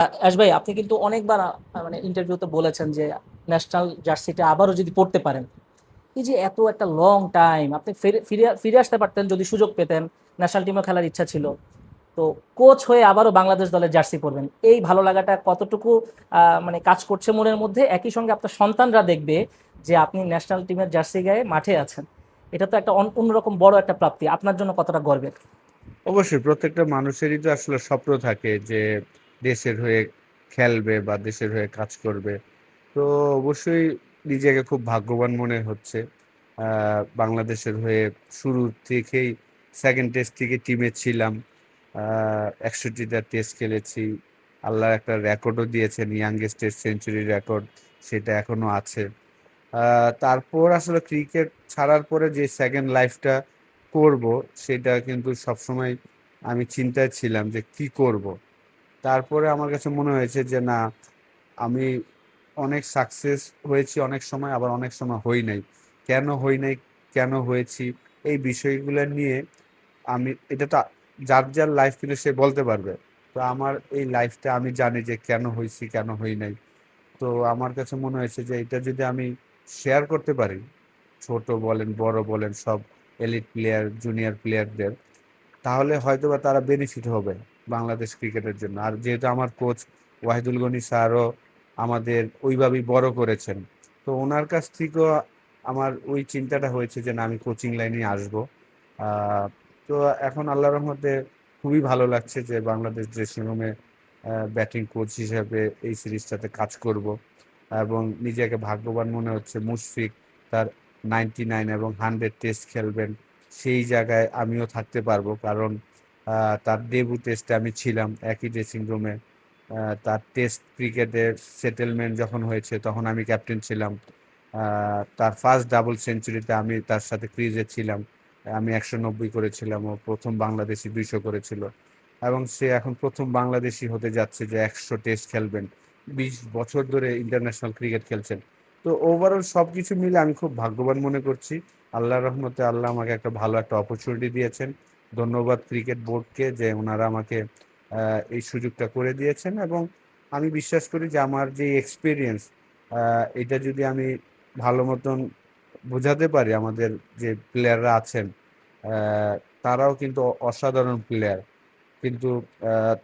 আশ ভাই, আপনি কিন্তু অনেকবার মানে ইন্টারভিউতে বলেছেন যে ন্যাশনাল জার্সিটা আবারও যদি পড়তে পারেন। এই যে এত একটা লং টাইম আপনি ফিরে ফিরে আসতে পারতেন যদি সুযোগ পেতেন ন্যাশনাল টিমে খেলার ইচ্ছা ছিল। তো কোচ হয়ে আবারও বাংলাদেশ দলের জার্সি পরবেন। এই ভালো লাগাটা কতটুকু মানে কাজ করছে মনের মধ্যে? একই সঙ্গে আপনার সন্তানরা দেখবে যে আপনি ন্যাশনাল টিমের জার্সি গায়ে মাঠে আছেন। এটা তো একটা অন- অন্যরকম বড় একটা প্রাপ্তি। আপনার জন্য কতটা গর্বের? অবশ্যই, প্রত্যেকটা মানুষেরই তো আসলে স্বপ্ন থাকে যে দেশের হয়ে খেলবে বা দেশের হয়ে কাজ করবে। তো অবশ্যই নিজেকে খুব ভাগ্যবান মনে হচ্ছে। বাংলাদেশের হয়ে শুরু থেকেই সেকেন্ড টেস্ট থেকে টিমে ছিলাম। একষট্টিটা টেস্ট খেলেছি। আল্লাহ একটা রেকর্ডও দিয়েছেন ইয়াংগেস্ট টেস্ট সেঞ্চুরি রেকর্ড সেটা এখনও আছে। তারপর আসলে ক্রিকেট ছাড়ার পরে যে সেকেন্ড লাইফটা করব, সেটা কিন্তু সবসময় আমি চিন্তায় ছিলাম যে কি করব। তারপরে আমার কাছে মনে হয়েছে যে, না, আমি অনেক সাকসেস হয়েছি, অনেক সময়, আবার অনেক সময় হই নাই। কেন হই নাই, কেন হয়েছি, এই বিষয়গুলো নিয়ে আমি, এটা তো যার যার লাইফ কিন্তু সে বলতে পারবে। তো আমার এই লাইফটা আমি জানি যে, কেন হয়েছি কেন হই নাই। তো আমার কাছে মনে হয়েছে যে, এটা যদি আমি শেয়ার করতে পারি, ছোট বলেন, বড় বলেন, সব এলিট প্লেয়ার জুনিয়র প্লেয়ারদের তাহলে হয়তো বা তারা বেনিফিট হবে। বাংলাদেশ ক্রিকেটের জন্য। আর যেহেতু আমার কোচ ওয়াহিদুল গনি স্যারও আমাদের ওইভাবেই বড় করেছেন, তো ওনার কাছ থেকেও আমার ওই চিন্তাটা হয়েছে যে না, আমি কোচিং লাইনে আসব। তো এখন আল্লাহর রহমতে খুবই ভালো লাগছে যে বাংলাদেশ ড্রেসিং রুমে ব্যাটিং কোচ হিসেবে এই সিরিজটাতে কাজ করব এবং নিজেকে ভাগ্যবান মনে হচ্ছে মুশফিক তার নাইনটি নাইন এবং হান্ড্রেড টেস্ট খেলবেন, সেই জায়গায় আমিও থাকতে পারব। কারণ তার ডেবু টেস্টে আমি ছিলাম একই ড্রেসিং রুমে তার টেস্ট ক্রিকেটের সেটেলমেন্ট যখন হয়েছে তখন আমি ক্যাপ্টেন ছিলাম। তার ফার্স্ট ডাবল সেঞ্চুরিতে আমি তার সাথে ক্রিজে ছিলাম। আমি একশো নব্বই করেছিলাম ও প্রথম বাংলাদেশি দুইশো করেছিল। এবং সে এখন প্রথম বাংলাদেশি হতে যাচ্ছে যে একশো টেস্ট খেলবেন। বিশ বছর ধরে ইন্টারন্যাশনাল ক্রিকেট খেলছেন। তো ওভারঅল সব কিছু মিলে আমি খুব ভাগ্যবান মনে করছি। আল্লাহর রহমতে আল্লাহ আমাকে একটা ভালো একটা অপরচুনিটি দিয়েছেন। ধন্যবাদ ক্রিকেট বোর্ডকে যে ওনারা আমাকে এই সুযোগটা করে দিয়েছেন এবং আমি বিশ্বাস করি যে আমার যে এক্সপিরিয়েন্স এটা যদি আমি ভালো মতন বোঝাতে পারি আমাদের যে প্লেয়াররা আছেন তারাও কিন্তু অসাধারণ প্লেয়ার কিন্তু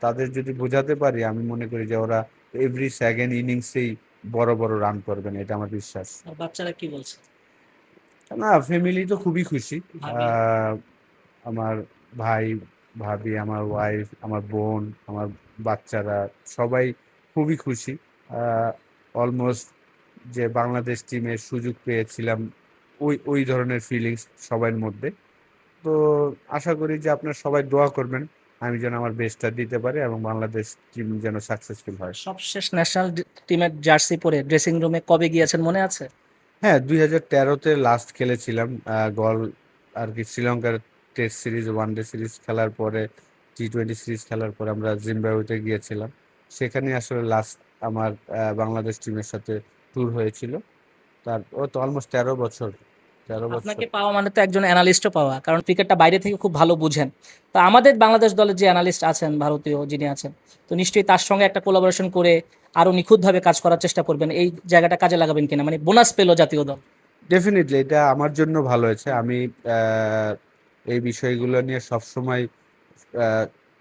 তাদের যদি বোঝাতে পারি আমি মনে করি যে ওরা এভরি সেকেন্ড ইনিংসেই বড় বড় রান করবেন এটা আমার বিশ্বাস। বাচ্চারা কি বলছে? না ফ্যামিলি তো খুবই খুশি। আমার ভাই ভাবি আমার ওয়াইফ আমার বোন আমার বাচ্চারা সবাই খুবই খুশি। অলমোস্ট যে বাংলাদেশ টিমের সুযোগ পেয়েছিলাম ওই ওই ধরনের ফিলিংস সবার মধ্যে। তো আশা করি যে আপনারা সবাই দোয়া করবেন আমি যেন আমার বেস্টটা দিতে পারি এবং বাংলাদেশ টিম যেন সাকসেসফুল হয়। সবশেষ ন্যাশনাল টিমের জার্সি পরে ড্রেসিং রুমে কবে গিয়েছেন মনে আছে? হ্যাঁ দুই হাজার তেরোতে লাস্ট খেলেছিলাম গল আর কি শ্রীলঙ্কার test series one day series খেলার পরে টি টোয়েন্টি সিরিজ খেলার পরে আমরা জিম্বাবুয়েতে গিয়েছিলাম। সেখানে আসলে লাস্ট আমার বাংলাদেশ টিমের সাথে ট্যুর হয়েছিল। তার ও তো অলমোস্ট তেরো বছর তেরো বছর। আপনাকে পাওয়া মানে তো একজন অ্যানালিস্টও পাওয়া কারণ ক্রিকেটটা বাইরে থেকে খুব ভালো বুঝেন। তো আমাদের বাংলাদেশ দলের যে অ্যানালিস্ট আছেন ভারতীয় যিনি আছেন তো নিশ্চয়ই তার সঙ্গে একটা কোলাবোরেশন করে আরও নিখুঁতভাবে কাজ করার চেষ্টা করবেন। এই জায়গাটা কাজে লাগাবেন কিনা? মানে বোনাস পেল জাতীয় দল। ডেফিনেটলি এটা আমার জন্য ভালো হয়েছে। আমি এই বিষয়গুলো নিয়ে সবসময়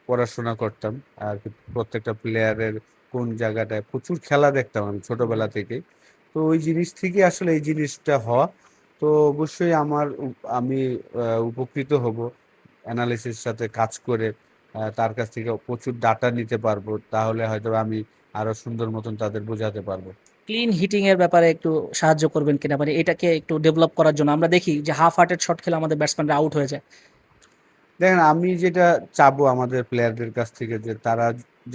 পড়াশোনা করতাম। আর প্রত্যেকটা প্লেয়ারের কোন জায়গাটায় প্রচুর খেলা দেখতাম আমি ছোটবেলা থেকে তো ওই জিনিস থেকে আসলে এই জিনিসটা হওয়া। তো অবশ্যই আমার আমি উপকৃত হব অ্যানালিসিস সাথে কাজ করে তার কাছ থেকে প্রচুর ডাটা নিতে পারব। তাহলে হয়তো আমি আরও সুন্দর মতন তাদের বোঝাতে পারব। ক্লিন হিটিং এর ব্যাপারে একটু সাহায্য করবেন কিনা? মানে এটাকে একটু ডেভেলপ করার জন্য। আমরা দেখি যে হাফ হার্টেড শট খেলে আমাদের ব্যাটসম্যানরা আউট হয়ে যায়। দেখেন, আমি যেটা চাবো আমাদের প্লেয়ারদের কাছ থেকে যে তারা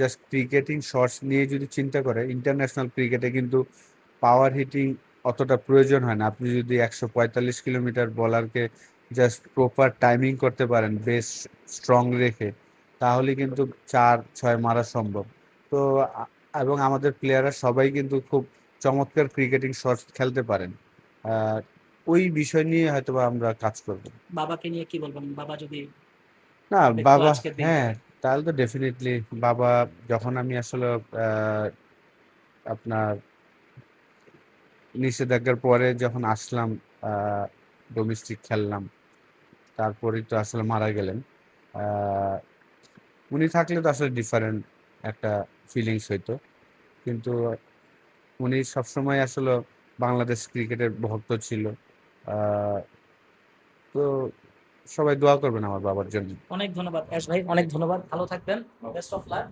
জাস্ট ক্রিকেটিং শটস নিয়ে যদি চিন্তা করে ইন্টারন্যাশনাল ক্রিকেটে কিন্তু পাওয়ার হিটিং অতটা প্রয়োজন হয় না। আপনি যদি একশো পঁয়তাল্লিশ কিলোমিটার বলারকে জাস্ট প্রপার টাইমিং করতে পারেন বেশ স্ট্রং রেখে, তাহলে কিন্তু চার, ছয় মারা সম্ভব। তো, এবং আমাদের প্লেয়াররা সবাই কিন্তু খুব চমৎকার ক্রিকেটিং শটস খেলতে পারেন। ওই বিষয় নিয়ে হয়তোবা আমরা কাজ করব। বাবাকে নিয়ে কি বলবেন? বাবা যদি না বাবা হ্যাঁ তাহলে তো ডেফিনেটলি বাবা যখন আমি আসলে আপনার নিষেধাজ্ঞার পরে যখন আসলাম ডোমেস্টিক খেললাম তারপরেই তো আসলে মারা গেলেন আহ, উনি থাকলে তো আসলে ডিফারেন্ট একটা ফিলিংস হইতো। কিন্তু উনি সবসময় আসলে বাংলাদেশ ক্রিকেটের ভক্ত ছিল। আহ, তো সবাই দোয়া করবেন আমার বাবার জন্য। অনেক ধন্যবাদ অ্যাশ ভাই অনেক ধন্যবাদ। ভালো থাকবেন। Best of luck